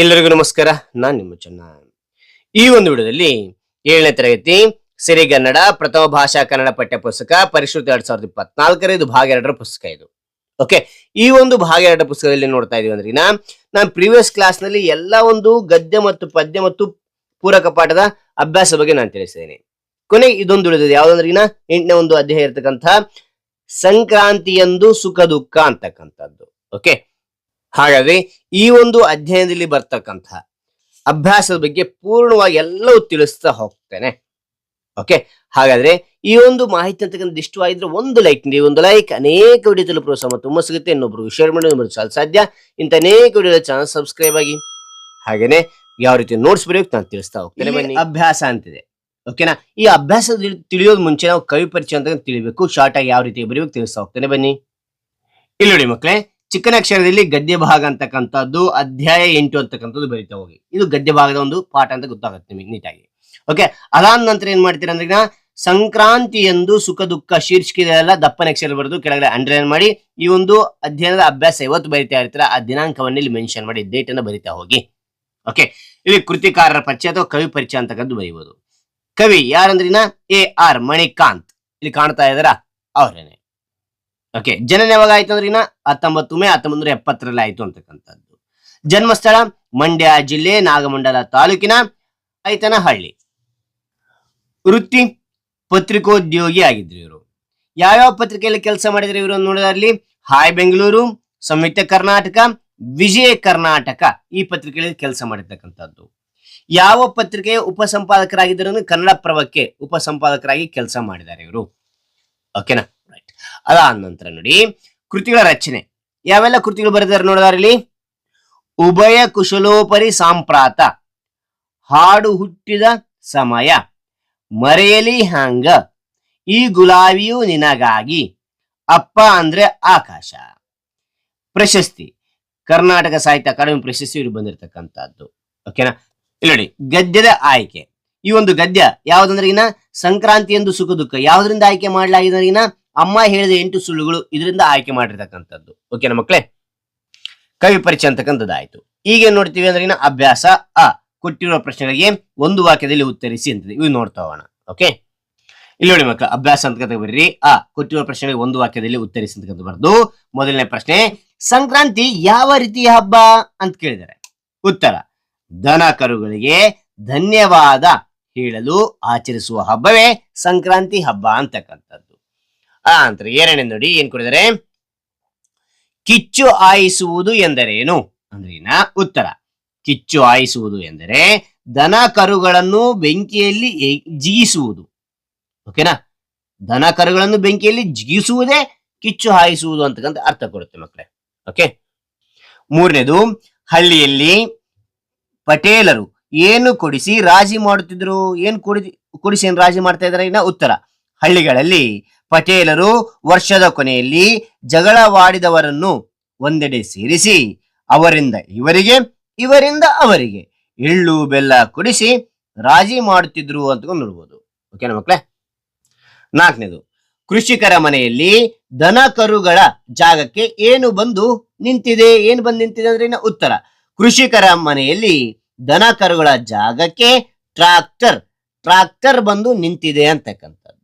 ಎಲ್ಲರಿಗೂ ನಮಸ್ಕಾರ. ನಾನು ನಿಮ್ಮ ಚೆನ್ನ. ಈ ಒಂದು ವಿಡಿಯೋದಲ್ಲಿ ಏಳನೇ ತರಗತಿ ಸಿರಿಗನ್ನಡ ಪ್ರಥಮ ಭಾಷಾ ಕನ್ನಡ ಪಠ್ಯ ಪುಸ್ತಕ ಪರಿಷ್ಕೃತ ಎರಡ್ ಸಾವಿರದ ಇಪ್ಪತ್ನಾಲ್ಕರ ಇದು ಭಾಗ ಎರಡರ ಪುಸ್ತಕ ಇದು. ಓಕೆ ಈ ಒಂದು ಭಾಗ ಎರಡರ ಪುಸ್ತಕದಲ್ಲಿ ನೋಡ್ತಾ ಇದೀವಿ ಅಂದ್ರೆ ನಾನು ಪ್ರೀವಿಯಸ್ ಕ್ಲಾಸ್ನಲ್ಲಿ ಎಲ್ಲ ಒಂದು ಗದ್ಯ ಮತ್ತು ಪದ್ಯ ಮತ್ತು ಪೂರಕ ಪಾಠದ ಅಭ್ಯಾಸ ಬಗ್ಗೆ ನಾನು ತಿಳಿಸಿದ್ದೇನೆ ಕೊನೆ ಇದೊಂದು ಉಳಿದಿದೆ ಯಾವ್ದಂದ್ರೆ ಎಂಟನೇ ಒಂದು ಅಧ್ಯಾಯ ಇರತಕ್ಕಂತಹ ಸಂಕ್ರಾಂತಿಯಂದು ಸುಖ ದುಃಖ ಅಂತಕ್ಕಂಥದ್ದು. ಓಕೆ ಹಾಗಾದ್ರೆ ಈ ಒಂದು ಅಧ್ಯಯನದಲ್ಲಿ ಬರ್ತಕ್ಕಂತಹ ಅಭ್ಯಾಸದ ಬಗ್ಗೆ ಪೂರ್ಣವಾಗಿ ಎಲ್ಲವೂ ತಿಳಿಸ್ತಾ ಹೋಗ್ತೇನೆ. ಓಕೆ ಹಾಗಾದ್ರೆ ಈ ಒಂದು ಮಾಹಿತಿ ಅಂತಕ್ಕಂಥ ಇಷ್ಟವಾಗಿದ್ರೆ ಒಂದು ಲೈಕ್ ನೀಡಿ ಒಂದು ಲೈಕ್ ಅನೇಕ ವಿಡಿಯೋ ತಲುಪುವ ಪ್ರೋತ್ಸಾಹ ತುಂಬ ಸಿಗುತ್ತೆ. ಇನ್ನೊಬ್ರು ಶೇರ್ ಮಾಡಿ ಇನ್ನೊಬ್ರು ಸಾಲ ಸಾಧ್ಯ. ಇಂಥ ಅನೇಕ ವಿಡಿಯೋ ಚಾನಲ್ ಸಬ್ಸ್ಕ್ರೈಬ್ ಆಗಿ. ಹಾಗೇನೆ ಯಾವ ರೀತಿ ನೋಟ್ಸ್ ಬರೆಯೋಕೆ ನಾನು ತಿಳಿಸ್ತಾ ಹೋಗ್ತೇನೆ ಬನ್ನಿ. ಅಭ್ಯಾಸ ಅಂತಿದೆ. ಓಕೆನಾ ಈ ಅಭ್ಯಾಸ ತಿಳಿ- ತಿಳಿಯೋದ್ ಮುಂಚೆ ನಾವು ಕವಿ ಪರಿಚಯ ಅಂತ ತಿಳಿಬೇಕು. ಶಾರ್ಟ್ ಆಗಿ ಯಾವ ರೀತಿ ಬರೀಬೇಕು ತಿಳಿಸ್ತಾ ಹೋಗ್ತೇನೆ ಬನ್ನಿ. ಇಲ್ಲಿ ನೋಡಿ ಮಕ್ಕಳೇ ಚಿಕ್ಕನ ಅಕ್ಷರದಲ್ಲಿ ಗದ್ಯ ಭಾಗ ಅಂತಕ್ಕಂಥದ್ದು, ಅಧ್ಯಾಯ ಎಂಟು ಅಂತಕ್ಕಂಥದ್ದು ಬರೀತಾ ಹೋಗಿ. ಇದು ಗದ್ಯ ಭಾಗದ ಒಂದು ಪಾಠ ಅಂತ ಗೊತ್ತಾಗುತ್ತೆ ನಿಮಗೆ ನೀಟಾಗಿ. ಓಕೆ ಅದಾದ ನಂತರ ಏನ್ ಮಾಡ್ತೀರಾ ಅಂದ್ರೆ ಸಂಕ್ರಾಂತಿ ಎಂದು ಸುಖ, ದುಃಖ ಶೀರ್ಷಿಕೆ ಎಲ್ಲ ದಪ್ಪನ ಅಕ್ಷರ ಬರೆದು ಕೆಳಗಡೆ ಅಂಡರ್ಲೈನ್ ಮಾಡಿ, ಈ ಒಂದು ಅಧ್ಯಯನದ ಅಭ್ಯಾಸ ಯಾವತ್ತು ಬರಿತಾ ಇರ್ತೀರ, ಆ ದಿನಾಂಕವನ್ನು ಇಲ್ಲಿ ಮೆನ್ಷನ್ ಮಾಡಿ ಡೇಟ್ ಅನ್ನ ಬರಿತಾ ಹೋಗಿ. ಓಕೆ ಇಲ್ಲಿ ಕೃತಿಕಾರರ ಪರಿಚಯ ಅಥವಾ ಕವಿ ಪರಿಚಯ ಅಂತಕ್ಕಂಥದ್ದು ಬರೀಬಹುದು ಕವಿ ಯಾರಂದ್ರಿನ ಎ ಆರ್ ಮಣಿಕಾಂತ್. ಇಲ್ಲಿ ಕಾಣ್ತಾ ಇದಾರ ಅವ್ರೇನೆ. ಓಕೆ ಜನನ ಯಾವಾಗ ಆಯ್ತು ಅಂದ್ರಿನ ಹತ್ತೊಂಬತ್ತು ಮೇ ಹತ್ತೊಂಬತ್ತು ನೂರ ಎಪ್ಪತ್ತರಲ್ಲಿ ಆಯ್ತು ಅಂತಕ್ಕಂಥದ್ದು. ಜನ್ಮಸ್ಥಳ ಮಂಡ್ಯ ಜಿಲ್ಲೆ ನಾಗಮಂಡಲ ತಾಲೂಕಿನ ಐತನಹಳ್ಳಿ. ವೃತ್ತಿ ಪತ್ರಿಕೋದ್ಯೋಗಿ ಆಗಿದ್ರು ಇವರು. ಯಾವ್ಯಾವ ಪತ್ರಿಕೆಯಲ್ಲಿ ಕೆಲಸ ಮಾಡಿದ್ರು ಇವರು ನೋಡೋದ್ರಲ್ಲಿ? ಹಾಯ್ ಬೆಂಗಳೂರು, ಸಂಯುಕ್ತ ಕರ್ನಾಟಕ, ವಿಜಯ ಕರ್ನಾಟಕ ಈ ಪತ್ರಿಕೆಯಲ್ಲಿ ಕೆಲಸ ಮಾಡಿರ್ತಕ್ಕಂಥದ್ದು. ಯಾವ ಪತ್ರಿಕೆಯ ಉಪಸಂಪಾದಕರಾಗಿದ್ದರು ಕನ್ನಡ ಪ್ರಭಕ್ಕೆ ಉಪಸಂಪಾದಕರಾಗಿ ಕೆಲಸ ಮಾಡಿದ್ದಾರೆ ಇವರು. ಓಕೆನಾ ರೈಟ್ ಅದಾದ ನಂತರ ನೋಡಿ ಕೃತಿಗಳ ರಚನೆ. ಯಾವೆಲ್ಲ ಕೃತಿಗಳು ಬರೆದಾರೆ ನೋಡಿದಾರೆ ಉಭಯ ಕುಶಲೋಪರಿ ಸಾಂಪ್ರಾತ. ಹಾಡು ಹುಟ್ಟಿದ ಸಮಯ. ಮರೆಯಲಿ ಹಂಗ ಈ ಗುಲಾಬಿಯು ನಿನಗಾಗಿ. ಅಪ್ಪ ಅಂದ್ರೆ ಆಕಾಶ. ಪ್ರಶಸ್ತಿ. ಕರ್ನಾಟಕ ಸಾಹಿತ್ಯ ಅಕಾಡೆಮಿ ಪ್ರಶಸ್ತಿ ಇವರು ಬಂದಿರತಕ್ಕಂಥದ್ದು. ಓಕೆನಾ ಇಲ್ಲಿ ನೋಡಿ, ಗದ್ಯದ ಆಯ್ಕೆ. ಈ ಒಂದು ಗದ್ಯ ಯಾವ್ದಂದ್ರೆ ಸಂಕ್ರಾಂತಿ ಎಂದು ಸುಖ ದುಃಖ. ಯಾವ್ದ್ರಿಂದ ಆಯ್ಕೆ ಮಾಡಲಾಗಿದೆ ಅಂದ್ರೆ ಇನ್ನ ಅಮ್ಮ ಹೇಳಿದ ಎಂಟು ಸುಳ್ಳುಗಳು ಇದರಿಂದ ಆಯ್ಕೆ ಮಾಡಿರ್ತಕ್ಕಂಥದ್ದು. ಓಕೆನಾ ಮಕ್ಕಳೇ ಕವಿ ಪರಿಚಯ ಅಂತಕ್ಕಂಥದ್ದು ಆಯ್ತು ಈಗ ಏನ್ ನೋಡ್ತೀವಿ ಅಂದ್ರೆ ಅಭ್ಯಾಸ ಅ. ಕೊಟ್ಟಿರುವ ಪ್ರಶ್ನೆಗಳಿಗೆ ಒಂದು ವಾಕ್ಯದಲ್ಲಿ ಉತ್ತರಿಸಿ ಅಂತ ಇವು ನೋಡ್ತಾ ಹೋಗೋಣ. ಓಕೆ ಇಲ್ಲಿ ನೋಡಿ ಮಕ್ಕಳ ಅಭ್ಯಾಸ ಅಂತಕ್ಕಂಥ ಬರ್ರಿ. ಆ ಕೊಟ್ಟಿರುವ ಪ್ರಶ್ನೆಗಳಿಗೆ ಒಂದು ವಾಕ್ಯದಲ್ಲಿ ಉತ್ತರಿಸಿ ಅಂತಕ್ಕಂಥ ಬರ್ದು, ಮೊದಲನೇ ಪ್ರಶ್ನೆ, ಸಂಕ್ರಾಂತಿ ಯಾವ ರೀತಿಯ ಹಬ್ಬ ಅಂತ ಕೇಳಿದ್ದಾರೆ. ಉತ್ತರ, ದನ ಕರುಗಳಿಗೆ ಧನ್ಯವಾದ ಹೇಳಲು ಆಚರಿಸುವ ಹಬ್ಬವೇ ಸಂಕ್ರಾಂತಿ ಹಬ್ಬ ಅಂತಕ್ಕಂಥದ್ದು. ಆ ಎರಡನೇ ನೋಡಿ, ಏನ್ ಕೊಡಿದರೆ ಕಿಚ್ಚು ಆಯಿಸುವುದು ಎಂದರೇನು? ಅಂದ್ರಿನ ಉತ್ತರ. ಕಿಚ್ಚು ಆಯಿಸುವುದು ಎಂದರೆ ದನ ಕರುಗಳನ್ನು ಬೆಂಕಿಯಲ್ಲಿ ಜಿಗಿಸುವುದು. ಓಕೆನಾ ದನ ಕರುಗಳನ್ನು ಬೆಂಕಿಯಲ್ಲಿ ಜಿಗಿಸುವುದೇ ಕಿಚ್ಚು ಹಾಯಿಸುವುದು ಅಂತಕ್ಕಂಥ ಅರ್ಥ ಕೊಡುತ್ತೆ ಮಕ್ಕಳೇ. ಓಕೆ ಮೂರನೇದು, ಹಳ್ಳಿಯಲ್ಲಿ ಪಟೇಲರು ಏನು ಕೊಡಿಸಿ ರಾಜಿ ಮಾಡುತ್ತಿದ್ರು? ಏನು ಕೊಡಿ, ಕೊಡಿಸಿ ಏನು ರಾಜಿ ಮಾಡ್ತಾ ಇದಾರೆ ಉತ್ತರ. ಹಳ್ಳಿಗಳಲ್ಲಿ ಪಟೇಲರು ವರ್ಷದ ಕೊನೆಯಲ್ಲಿ ಜಗಳವಾಡಿದವರನ್ನು ಒಂದೆಡೆ ಸೇರಿಸಿ, ಅವರಿಂದ ಇವರಿಗೆ, ಇವರಿಂದ ಅವರಿಗೆ ಎಳ್ಳು, ಬೆಲ್ಲ ಕುಡಿಸಿ ರಾಜಿ ಮಾಡುತ್ತಿದ್ರು ಅಂತ ನೋಡ್ಬೋದು. ಓಕೆನಾ ಮಕ್ಕಳೇ ನಾಲ್ಕನೇದು, ಕೃಷಿಕರ ಮನೆಯಲ್ಲಿ ದನ ಕರುಗಳ ಜಾಗಕ್ಕೆ ಏನು ಬಂದು ನಿಂತಿದೆ? ಏನು ಬಂದು ನಿಂತಿದೆ ಅಂದ್ರೆ ಉತ್ತರ. ಕೃಷಿಕರ ಮನೆಯಲ್ಲಿ ದನ ಕರುಗಳ ಜಾಗಕ್ಕೆ ಟ್ರಾಕ್ಟರ್ ಟ್ರಾಕ್ಟರ್ ಬಂದು ನಿಂತಿದೆ ಅಂತಕ್ಕಂಥದ್ದು.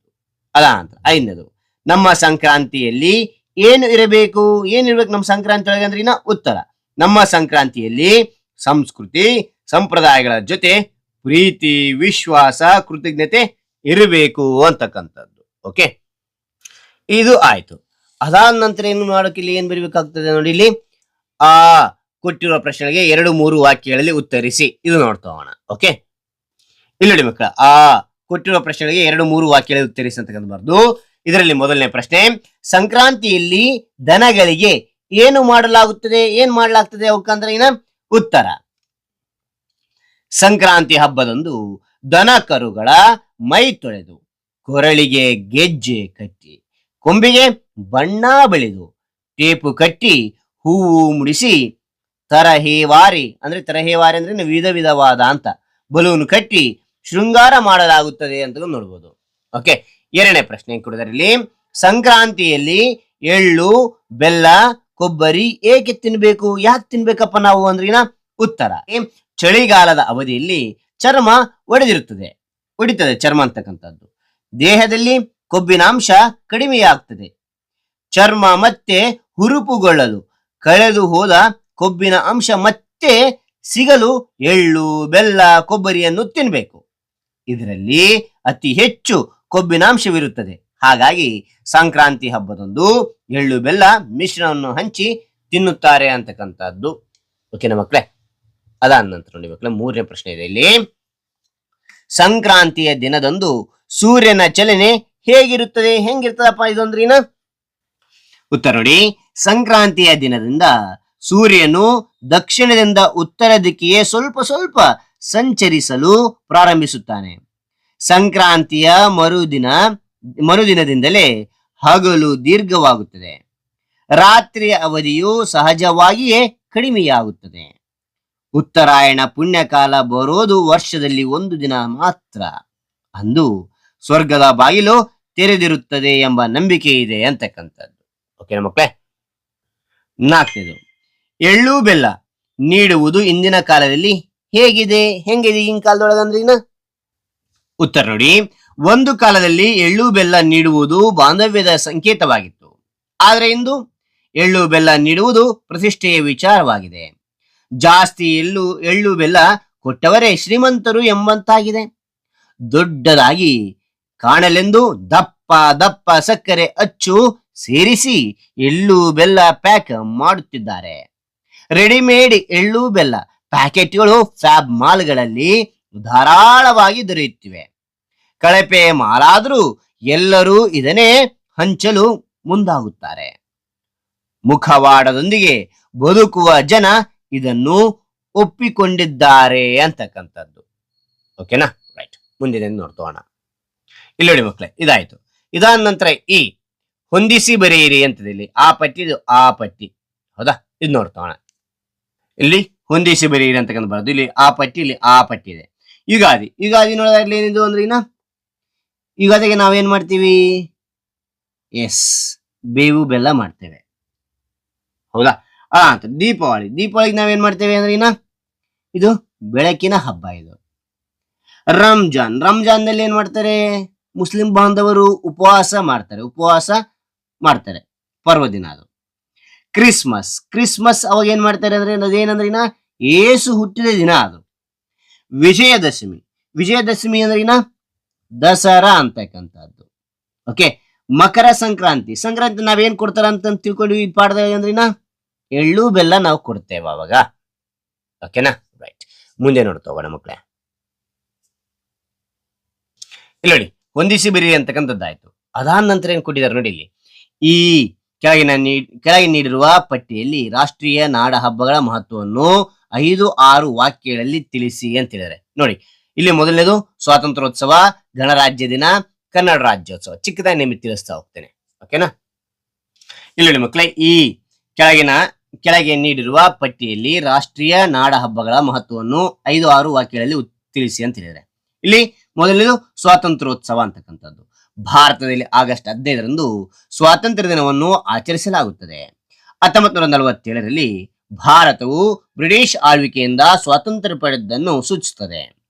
ಅದ ಅಂತ. ಐದನೇದು, ನಮ್ಮ ಸಂಕ್ರಾಂತಿಯಲ್ಲಿ ಏನು ಇರಬೇಕು? ಏನು ಇರ್ಬೇಕು ನಮ್ಮ ಸಂಕ್ರಾಂತಿ ಒಳಗೆ ಅಂದ್ರೆ ಇನ್ನ ಉತ್ತರ. ನಮ್ಮ ಸಂಕ್ರಾಂತಿಯಲ್ಲಿ ಸಂಸ್ಕೃತಿ, ಸಂಪ್ರದಾಯಗಳ ಜೊತೆ ಪ್ರೀತಿ, ವಿಶ್ವಾಸ, ಕೃತಜ್ಞತೆ ಇರಬೇಕು ಅಂತಕ್ಕಂಥದ್ದು. ಓಕೆ? ಇದು ಆಯ್ತು. ಅದಾದ ನಂತರ ಏನು ಮಾಡೋಕೆ ಇಲ್ಲಿ ಏನ್ ಬರಿಬೇಕಾಗ್ತದೆ ನೋಡಿ ಇಲ್ಲಿ? ಆ, ಕೊಟ್ಟಿರುವ ಪ್ರಶ್ನೆಗೆ ಎರಡು ಮೂರು ವಾಕ್ಯಗಳಲ್ಲಿ ಉತ್ತರಿಸಿ ಇದು ನೋಡ್ತಾ ಹೋಗೋಣ. ಓಕೆ? ಇಲ್ಲಿ ನೋಡಿ ಮಕ್ಕಳ, ಆ ಕೊಟ್ಟಿರುವ ಪ್ರಶ್ನೆಗಳಿಗೆ ಎರಡು ಮೂರು ವಾಕ್ಯಗಳಲ್ಲಿ ಉತ್ತರಿಸಿ ಬರ್ದು ಇದರಲ್ಲಿ ಮೊದಲನೇ ಪ್ರಶ್ನೆ, ಸಂಕ್ರಾಂತಿಯಲ್ಲಿ ದನಗಳಿಗೆ ಏನು ಮಾಡಲಾಗುತ್ತದೆ, ಏನ್ ಮಾಡಲಾಗ್ತದೆ ಅವಕ್ಕಂದ್ರೆ ಏನ ಉತ್ತರ. ಸಂಕ್ರಾಂತಿ ಹಬ್ಬದಂದು ದನ ಕರುಗಳ ಮೈ ತೊಳೆದು, ಕೊರಳಿಗೆ ಗೆಜ್ಜೆ ಕಟ್ಟಿ, ಕೊಂಬಿಗೆ ಬಣ್ಣ ಬೆಳೆದು, ಟೇಪು ಕಟ್ಟಿ, ಹೂವು ಮುಡಿಸಿ, ತರಹೇವಾರಿ, ಅಂದ್ರೆ ತರಹೇವಾರಿ ಅಂದ್ರೆ ವಿಧ ವಿಧವಾದ ಅಂತ, ಬಲೂನ್ ಕಟ್ಟಿ ಶೃಂಗಾರ ಮಾಡಲಾಗುತ್ತದೆ ಅಂತ ನೋಡ್ಬೋದು. ಓಕೆ ಎರಡನೇ ಪ್ರಶ್ನೆ ಕೊಡೋದರಲ್ಲಿ ಸಂಕ್ರಾಂತಿಯಲ್ಲಿ ಎಳ್ಳು, ಬೆಲ್ಲ, ಕೊಬ್ಬರಿ ಏಕೆ ತಿನ್ಬೇಕು? ಯಾಕೆ ತಿನ್ಬೇಕಪ್ಪ ನಾವು ಅಂದ್ರಿನ ಉತ್ತರ. ಚಳಿಗಾಲದ ಅವಧಿಯಲ್ಲಿ ಚರ್ಮ ಒಡೆದಿರುತ್ತದೆ. ಒಡಿತದೆ ಚರ್ಮ ಅಂತಕ್ಕಂಥದ್ದು. ದೇಹದಲ್ಲಿ ಕೊಬ್ಬಿನಾಂಶ ಕಡಿಮೆಯಾಗ್ತದೆ. ಚರ್ಮ ಮತ್ತೆ ಹುರುಪುಗೊಳ್ಳಲು, ಕಳೆದು ಹೋದ ಕೊಬ್ಬಿನ ಅಂಶ ಮತ್ತೆ ಸಿಗಲು ಎಳ್ಳು, ಬೆಲ್ಲ, ಕೊಬ್ಬರಿಯನ್ನು ತಿನ್ನಬೇಕು ಇದರಲ್ಲಿ ಅತಿ ಹೆಚ್ಚು ಕೊಬ್ಬಿನಾಂಶವಿರುತ್ತದೆ. ಹಾಗಾಗಿ ಸಂಕ್ರಾಂತಿ ಹಬ್ಬದಂದು ಎಳ್ಳು ಬೆಲ್ಲ ಮಿಶ್ರಣವನ್ನು ಹಂಚಿ ತಿನ್ನುತ್ತಾರೆ ಅಂತಕ್ಕಂಥದ್ದು. ಓಕೆನಾ ಮಕ್ಕಳೇ ಅದಾದ ನಂತರ ನೋಡಿ ಮಕ್ಕಳೇ ಮೂರನೇ ಪ್ರಶ್ನೆ ಇದೆ ಇಲ್ಲಿ. ಸಂಕ್ರಾಂತಿಯ ದಿನದಂದು ಸೂರ್ಯನ ಚಲನೆ ಹೇಗಿರುತ್ತದೆ, ಹೆಂಗಿರ್ತದಪ್ಪ ಇದೊಂದ್ರಿನ ಉತ್ತರ ನೋಡಿ, ಸಂಕ್ರಾಂತಿಯ ದಿನದಿಂದ ಸೂರ್ಯನು ದಕ್ಷಿಣದಿಂದ ಉತ್ತರ ದಿಕ್ಕಿಗೆ ಸ್ವಲ್ಪ ಸ್ವಲ್ಪ ಸಂಚರಿಸಲು ಪ್ರಾರಂಭಿಸುತ್ತಾನೆ. ಸಂಕ್ರಾಂತಿಯ ಮರುದಿನ, ಮರುದಿನದಿಂದಲೇ ಹಗಲು ದೀರ್ಘವಾಗುತ್ತದೆ. ರಾತ್ರಿಯ ಅವಧಿಯು ಸಹಜವಾಗಿಯೇ ಕಡಿಮೆಯಾಗುತ್ತದೆ. ಉತ್ತರಾಯಣ ಪುಣ್ಯಕಾಲ ಬರೋದು ವರ್ಷದಲ್ಲಿ ಒಂದು ದಿನ ಮಾತ್ರ. ಅಂದು ಸ್ವರ್ಗದ ಬಾಗಿಲು ತೆರೆದಿರುತ್ತದೆ ಎಂಬ ನಂಬಿಕೆ ಇದೆ ಅಂತಕ್ಕಂಥದ್ದು. ಓಕೆನಾ ಮಕ್ಕಳೇ ನಾಲ್ಕನೇದು, ಎಳ್ಳು ಬೆಲ್ಲ ನೀಡುವುದು ಇಂದಿನ ಕಾಲದಲ್ಲಿ ಹೇಗಿದೆ? ಹೆಂಗಿದೆ ಈಗಿನ ಕಾಲದೊಳಗಂದ್ರೆ ಇನ್ನ? ಉತ್ತರ ನೋಡಿ. ಒಂದು ಕಾಲದಲ್ಲಿ ಎಳ್ಳು ಬೆಲ್ಲ ನೀಡುವುದು ಬಾಂಧವ್ಯದ ಸಂಕೇತವಾಗಿತ್ತು. ಆದರೆ ಇಂದು ಎಳ್ಳು ಬೆಲ್ಲ ನೀಡುವುದು ಪ್ರತಿಷ್ಠೆಯ ವಿಚಾರವಾಗಿದೆ. ಜಾಸ್ತಿ ಎಳ್ಳು ಎಳ್ಳು ಬೆಲ್ಲ ಕೊಟ್ಟವರೇ ಶ್ರೀಮಂತರು ಎಂಬಂತಾಗಿದೆ. ದೊಡ್ಡದಾಗಿ ಕಾಣಲೆಂದು ದಪ್ಪ ದಪ್ಪ ಸಕ್ಕರೆ ಅಚ್ಚು ಸೇರಿಸಿ ಎಳ್ಳು ಬೆಲ್ಲ ಪ್ಯಾಕ್ ಮಾಡುತ್ತಿದ್ದಾರೆ. ರೆಡಿಮೇಡ್ ಎಳ್ಳು ಬೆಲ್ಲ ಪ್ಯಾಕೆಟ್ಗಳು ಫ್ಯಾಬ್ ಮಾಲ್ಗಳಲ್ಲಿ ಧಾರಾಳವಾಗಿ ದೊರೆಯುತ್ತಿವೆ. ಕಳಪೆ ಮಾಲಾದರೂ ಎಲ್ಲರೂ ಇದನ್ನೇ ಹಂಚಲು ಮುಂದಾಗುತ್ತಾರೆ. ಮುಖವಾಡದೊಂದಿಗೆ ಬದುಕುವ ಜನ ಇದನ್ನು ಒಪ್ಪಿಕೊಂಡಿದ್ದಾರೆ ಅಂತಕ್ಕಂಥದ್ದು. ಓಕೆನಾ? ರೈಟ್. ಮುಂದಿನ ನೋಡ್ತೋಣ. ಇಲ್ಲಿ ನೋಡಿ ಮಕ್ಕಳೇ ಇದಾಯ್ತು. ಇದಾದ ನಂತರ ಈ ಹೊಂದಿಸಿ ಬರೆಯಿರಿ ಅಂತದಲ್ಲಿ, ಆ ಪಟ್ಟಿ ಇದು ಆ ಪಟ್ಟಿ. ಹೌದಾ? ಇದು ನೋಡ್ತೋಣ. ಇಲ್ಲಿ ಹೊಂದಿಸಿ ಬರೆಯಿರಿ ಅಂತಕ್ಕಂಥ ಬರೋದು. ಇಲ್ಲಿ ಆ ಪಟ್ಟಿ, ಇಲ್ಲಿ ಆ ಪಟ್ಟಿ ಇದೆ. ಯುಗಾದಿ. ಯುಗಾದಿ ನೋಡೋದಾಗ್ಲಿ ಏನಿದು ಅಂದ್ರೆ ಇನ್ನ ಯುಗಾದಿಗೆ ನಾವೇನ್ ಮಾಡ್ತೀವಿ? ಎಸ್ ಬೇವು, ಬೆಲ್ಲ ಮಾಡ್ತೇವೆ. ಹೌದಾ? ಆ, ಅಂತ. ದೀಪಾವಳಿ. ದೀಪಾವಳಿಗೆ ನಾವೇನ್ ಮಾಡ್ತೇವೆ ಅಂದ್ರೆ ಇನ್ನ ಇದು ಬೆಳಕಿನ ಹಬ್ಬ ಇದು. ರಂಜಾನ್. ರಂಜಾನ್ನಲ್ಲಿ ಏನ್ ಮಾಡ್ತಾರೆ? ಮುಸ್ಲಿಂ ಬಾಂಧವರು ಉಪವಾಸ ಮಾಡ್ತಾರೆ. ಉಪವಾಸ ಮಾಡ್ತಾರೆ. ಪರ್ವದಿನ ಅದು. ಕ್ರಿಸ್ಮಸ್. ಕ್ರಿಸ್ಮಸ್ ಅವಾಗ ಏನ್ ಮಾಡ್ತಾರೆ ಅಂದ್ರೆ, ಅದೇನಂದ್ರೆ ಇನ್ನ ಏಸು ಹುಟ್ಟಿದ ದಿನ ಅದು. ವಿಜಯದಶಮಿ. ವಿಜಯದಶಮಿ ಅಂದ್ರೆ ಇನ್ನ ದಸರಾ ಅಂತಕ್ಕಂಥದ್ದು. ಓಕೆ ಮಕರ ಸಂಕ್ರಾಂತಿ. ಸಂಕ್ರಾಂತಿ ನಾವೇನ್ ಕೊಡ್ತಾರ ಅಂತ ತಿಳ್ಕೊಂಡು ಈ ಪಾಠದಾಗ ಅಂದ್ರಿನ ಎಳ್ಳು, ಬೆಲ್ಲ ನಾವು ಕೊಡ್ತೇವೆ ಅವಾಗ. ಓಕೆನಾ ರೈಟ್ ಮುಂದೆ ನೋಡ್ತಾ ಹೋಗೋಣ ಮಕ್ಕಳೇ ಇಲ್ಲಿ ನೋಡಿ, ಹೊಂದಿಸಿ ಬಿರಿ ಅಂತಕ್ಕಂಥದ್ದಾಯ್ತು. ಅದಾದ ನಂತರ ಏನ್ ಕೊಟ್ಟಿದ್ದಾರೆ ನೋಡಿ ಇಲ್ಲಿ. ಈ ಕೆಳಗಿನ ನೀ, ಕೆಳಗೆ ನೀಡಿರುವ ಪಟ್ಟಿಯಲ್ಲಿ ರಾಷ್ಟ್ರೀಯ ನಾಡ ಹಬ್ಬಗಳ ಮಹತ್ವವನ್ನು ಐದು ಆರು ವಾಕ್ಯಗಳಲ್ಲಿ ತಿಳಿಸಿ ಅಂತ ಹೇಳಿದರೆ ನೋಡಿ, ಇಲ್ಲಿ ಮೊದಲನೇದು ಸ್ವಾತಂತ್ರ್ಯೋತ್ಸವ, ಗಣರಾಜ್ಯ ದಿನ, ಕನ್ನಡ ರಾಜ್ಯೋತ್ಸವ. ಚಿಕ್ಕದಾಗಿ ನಿಮಗೆ ತಿಳಿಸ್ತಾ ಹೋಗ್ತೇನೆ. ಓಕೆನಾ ಇಲ್ಲಿ ಮಕ್ಕಳೇ, ಈ ಕೆಳಗಿನ, ಕೆಳಗೆ ನೀಡಿರುವ ಪಟ್ಟಿಯಲ್ಲಿ ರಾಷ್ಟ್ರೀಯ ನಾಡ ಹಬ್ಬಗಳ ಮಹತ್ವವನ್ನು ಐದು ಆರು ವಾಕ್ಯಗಳಲ್ಲಿ ತಿಳಿಸಿ ಅಂತ ಹೇಳಿದರೆ ಇಲ್ಲಿ ಮೊದಲನೇದು ಸ್ವಾತಂತ್ರ್ಯೋತ್ಸವ ಅಂತಕ್ಕಂಥದ್ದು. ಭಾರತದಲ್ಲಿ ಆಗಸ್ಟ್ ಹದಿನೈದರಂದು ಸ್ವಾತಂತ್ರ್ಯ ದಿನವನ್ನು ಆಚರಿಸಲಾಗುತ್ತದೆ. ಹತ್ತೊಂಬತ್ತು ನೂರ ನಲವತ್ತೇಳರಲ್ಲಿ ಭಾರತವು ಬ್ರಿಟಿಷ್ ಆಳ್ವಿಕೆಯಿಂದ ಸ್ವಾತಂತ್ರ್ಯ ಪಡೆದನ್ನು ಸೂಚಿಸುತ್ತದೆ.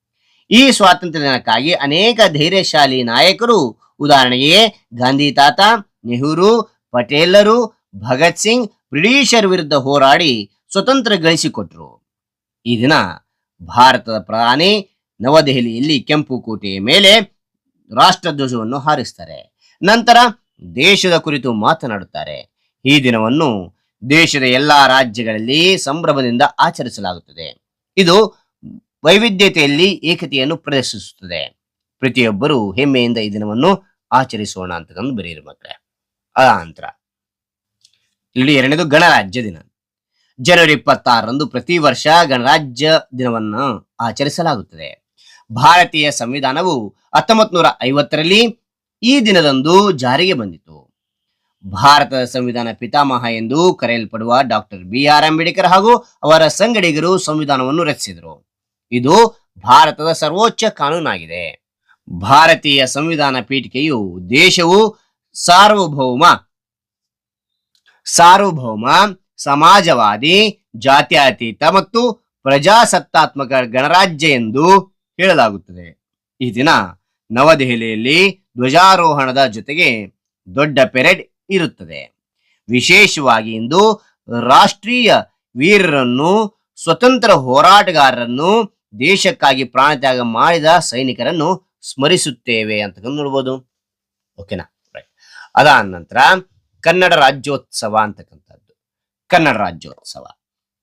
ಈ ಸ್ವಾತಂತ್ರ್ಯ ದಿನಕ್ಕಾಗಿ ಅನೇಕ ಧೈರ್ಯಶಾಲಿ ನಾಯಕರು, ಉದಾಹರಣೆಗೆ ಗಾಂಧಿ ತಾತ, ನೆಹರು, ಪಟೇಲರು, ಭಗತ್ ಸಿಂಗ್ ಬ್ರಿಟಿಷರ ವಿರುದ್ಧ ಹೋರಾಡಿ ಸ್ವತಂತ್ರ ಗಳಿಸಿಕೊಟ್ರು. ಈ ದಿನ ಭಾರತದ ಪ್ರಧಾನಿ ನವದೆಹಲಿಯಲ್ಲಿ ಕೆಂಪು ಕೋಟೆಯ ಮೇಲೆ ರಾಷ್ಟ್ರಧ್ವಜವನ್ನು ಹಾರಿಸ್ತಾರೆ ನಂತರ ದೇಶದ ಕುರಿತು ಮಾತನಾಡುತ್ತಾರೆ. ಈ ದಿನವನ್ನು ದೇಶದ ಎಲ್ಲಾ ರಾಜ್ಯಗಳಲ್ಲಿ ಸಂಭ್ರಮದಿಂದ ಆಚರಿಸಲಾಗುತ್ತದೆ. ಇದು ವೈವಿಧ್ಯತೆಯಲ್ಲಿ ಏಕತೆಯನ್ನು ಪ್ರದರ್ಶಿಸುತ್ತದೆ. ಪ್ರತಿಯೊಬ್ಬರು ಹೆಮ್ಮೆಯಿಂದ ಈ ದಿನವನ್ನು ಆಚರಿಸೋಣ ಅಂತಂದು ಬರೀರಿ ಮಕ್ಕಳೇ. ಆ ನಂತರ ಇಲ್ಲಿ ಎರಡನೇದು ಗಣರಾಜ್ಯ ದಿನ. ಜನವರಿ ಇಪ್ಪತ್ತಾರರಂದು ಪ್ರತಿ ವರ್ಷ ಗಣರಾಜ್ಯ ದಿನವನ್ನು ಆಚರಿಸಲಾಗುತ್ತದೆ. ಭಾರತೀಯ ಸಂವಿಧಾನವು ಹತ್ತೊಂಬತ್ ನೂರ ಐವತ್ತರಲ್ಲಿ ಈ ದಿನದಂದು ಜಾರಿಗೆ ಬಂದಿತು. ಭಾರತದ ಸಂವಿಧಾನ ಪಿತಾಮಹ ಎಂದು ಕರೆಯಲ್ಪಡುವ ಡಾಕ್ಟರ್ ಬಿ ಆರ್ ಅಂಬೇಡ್ಕರ್ ಹಾಗೂ ಅವರ ಸಂಗಡಿಗರು ಸಂವಿಧಾನವನ್ನು ರಚಿಸಿದರು. ಇದು ಭಾರತದ ಸರ್ವೋಚ್ಚ ಕಾನೂನಾಗಿದೆ. ಭಾರತೀಯ ಸಂವಿಧಾನ ಪೀಠಿಕೆಯು ದೇಶವು ಸಾರ್ವಭೌಮ ಸಾರ್ವಭೌಮ, ಸಮಾಜವಾದಿ, ಜಾತ್ಯತೀತ ಮತ್ತು ಪ್ರಜಾಸತ್ತಾತ್ಮಕ ಗಣರಾಜ್ಯ ಎಂದು ಹೇಳಲಾಗುತ್ತದೆ. ಈ ದಿನ ನವದೆಹಲಿಯಲ್ಲಿ ಧ್ವಜಾರೋಹಣದ ಜೊತೆಗೆ ದೊಡ್ಡ ಪೆರೇಡ್ ಇರುತ್ತದೆ. ವಿಶೇಷವಾಗಿ ಇಂದು ರಾಷ್ಟ್ರೀಯ ವೀರರನ್ನು, ಸ್ವತಂತ್ರ ಹೋರಾಟಗಾರರನ್ನು, ದೇಶಕ್ಕಾಗಿ ಪ್ರಾಣತ್ಯಾಗ ಮಾಡಿದ ಸೈನಿಕರನ್ನು ಸ್ಮರಿಸುತ್ತೇವೆ ಅಂತ ನೋಡ್ಬೋದು. ಓಕೆನಾ ಅದಾದ ನಂತರ ಕನ್ನಡ ರಾಜ್ಯೋತ್ಸವ ಅಂತಕ್ಕಂಥದ್ದು. ಕನ್ನಡ ರಾಜ್ಯೋತ್ಸವ.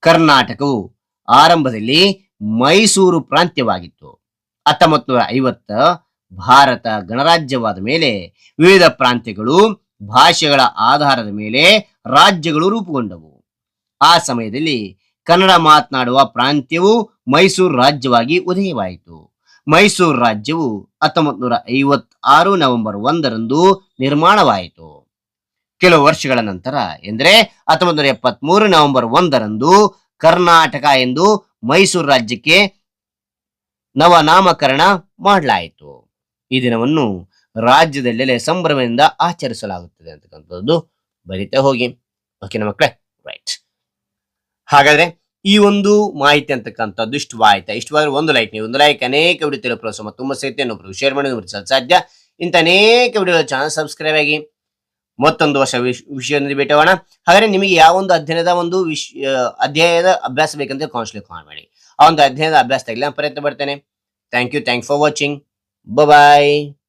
ಕರ್ನಾಟಕವು ಆರಂಭದಲ್ಲಿ ಮೈಸೂರು ಪ್ರಾಂತ್ಯವಾಗಿತ್ತು. ಹತ್ತೊಂಬತ್ತು ನೂರ ಐವತ್ತ ಭಾರತ ಗಣರಾಜ್ಯವಾದ ಮೇಲೆ ವಿವಿಧ ಪ್ರಾಂತ್ಯಗಳು ಭಾಷೆಗಳ ಆಧಾರದ ಮೇಲೆ ರಾಜ್ಯಗಳು ರೂಪುಗೊಂಡವು. ಆ ಸಮಯದಲ್ಲಿ ಕನ್ನಡ ಮಾತನಾಡುವ ಪ್ರಾಂತ್ಯವು ಮೈಸೂರು ರಾಜ್ಯವಾಗಿ ಉದಯವಾಯಿತು. ಮೈಸೂರು ರಾಜ್ಯವು ಹತ್ತೊಂಬತ್ತು ನೂರ ಐವತ್ತಾರು ನವೆಂಬರ್ ಒಂದರಂದು ನಿರ್ಮಾಣವಾಯಿತು. ಕೆಲವು ವರ್ಷಗಳ ನಂತರ ಎಂದರೆ ಹತ್ತೊಂಬತ್ತು ನೂರ ಎಪ್ಪತ್ಮೂರು ನವೆಂಬರ್ ಒಂದರಂದು ಕರ್ನಾಟಕ ಎಂದು ಮೈಸೂರು ರಾಜ್ಯಕ್ಕೆ ನವನಾಮಕರಣ ಮಾಡಲಾಯಿತು. ಈ ದಿನವನ್ನು ರಾಜ್ಯದಲ್ಲೆಲ್ಲ ಸಂಭ್ರಮದಿಂದ ಆಚರಿಸಲಾಗುತ್ತದೆ ಅಂತಕ್ಕಂಥದ್ದು. ಬರಿತಾ ಹೋಗಿ. ಓಕೆನಾ ಮಕ್ಕಳೇ ರೈಟ್ ಹಾಗಾದ್ರೆ ಈ ಒಂದು ಮಾಹಿತಿ ಅಂತಕ್ಕಂಥದ್ದು ಇಷ್ಟವಾಯ್ತಾ? ಇಷ್ಟವಾದ್ರೆ ಒಂದು ಲೈಕ್ ನೀವು ಒಂದು ಲೈಕ್ ಅನೇಕ ವಿಡಿಯೋ ತಿಳಿಪ್ರೋತ್ಸಾಹ ಮತ್ತು ತುಂಬ ಸಹಿತ ಇನ್ನೊಬ್ರು ಶೇರ್ ಮಾಡಿ ನೋಡಿ ಸಾಧ್ಯ. ಇಂಥ ಅನೇಕ ವಿಡಿಯೋ ಚಾನಲ್ ಸಬ್ಸ್ಕ್ರೈಬ್ ಆಗಿ ಮತ್ತೊಂದು ವರ್ಷ ವಿಷ್- ವಿಷಯದಲ್ಲಿ ಭೇಟೋಣ ಹಾಗಾದ್ರೆ ನಿಮಗೆ ಯಾವ ಒಂದು ಅಧ್ಯಯನದ ಒಂದು ವಿಶ್ ಅಧ್ಯಾಯದ ಅಭ್ಯಾಸ ಬೇಕಂತ ಕೌನ್ಸಿಲಿಂಗ್ ಕಾಲ್ ಮಾಡಿ. ಆ ಒಂದು ಅಧ್ಯಯನದ ಅಭ್ಯಾಸ ತೆಗೆಲ್ಲ ಪ್ರಯತ್ನ ಪಡ್ತೇನೆ. Thank you thank for watching bye